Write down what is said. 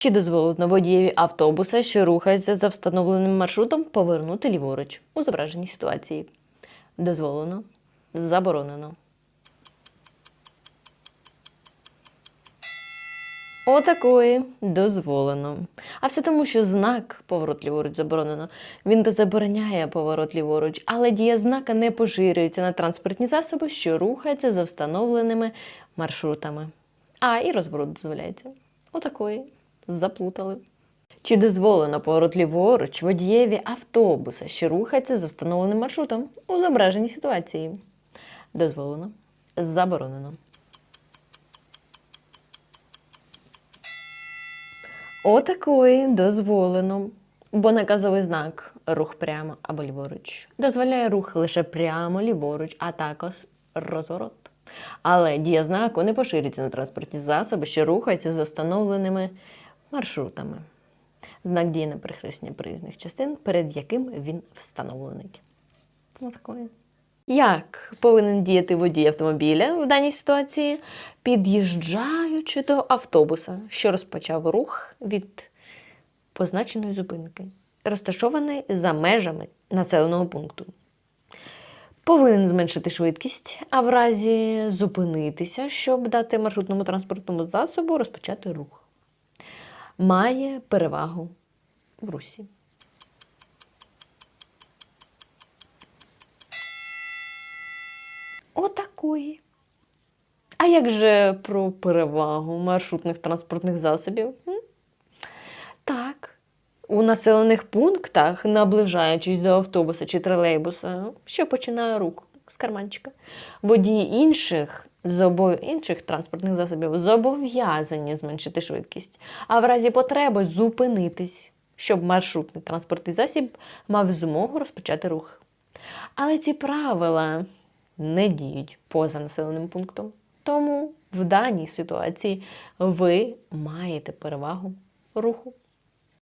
Чи дозволено водієві автобуса, що рухається за встановленим маршрутом, повернути ліворуч у зображеній ситуації? Дозволено. Заборонено. Отакої дозволено. А все тому, що знак поворот ліворуч заборонено. Він то забороняє поворот ліворуч, але дія знака не поширюється на транспортні засоби, що рухаються за встановленими маршрутами. А, і розворот дозволяється. Отакої. Заплутали. Чи дозволено поворот ліворуч водієві автобуса, що рухається за встановленим маршрутом у зображеній ситуації? Дозволено. Заборонено. Отакої дозволено. Бо наказовий знак рух прямо або ліворуч дозволяє рух лише прямо ліворуч, а також розворот. Але дія знаку не поширюється на транспортні засоби, що рухаються за встановленими маршрутами. Знак діє на перехрещення проїзних частин, перед яким він встановлений. Отакої. Як повинен діяти водій автомобіля в даній ситуації, під'їжджаючи до автобуса, що розпочав рух від позначеної зупинки, розташованої за межами населеного пункту. Повинен зменшити швидкість, а в разі зупинитися, щоб дати маршрутному транспортному засобу розпочати рух. Має перевагу в русі. Отакої. А як же про перевагу маршрутних транспортних засобів? Так. У населених пунктах, наближаючись до автобуса чи тролейбуса, що починає рух з карманчика, водії інших, зобов... інших транспортних засобів зобов'язані зменшити швидкість, а в разі потреби зупинитись, щоб маршрутний транспортний засіб мав змогу розпочати рух. Але ці правила не діють поза населеним пунктом. Тому в даній ситуації ви маєте перевагу руху.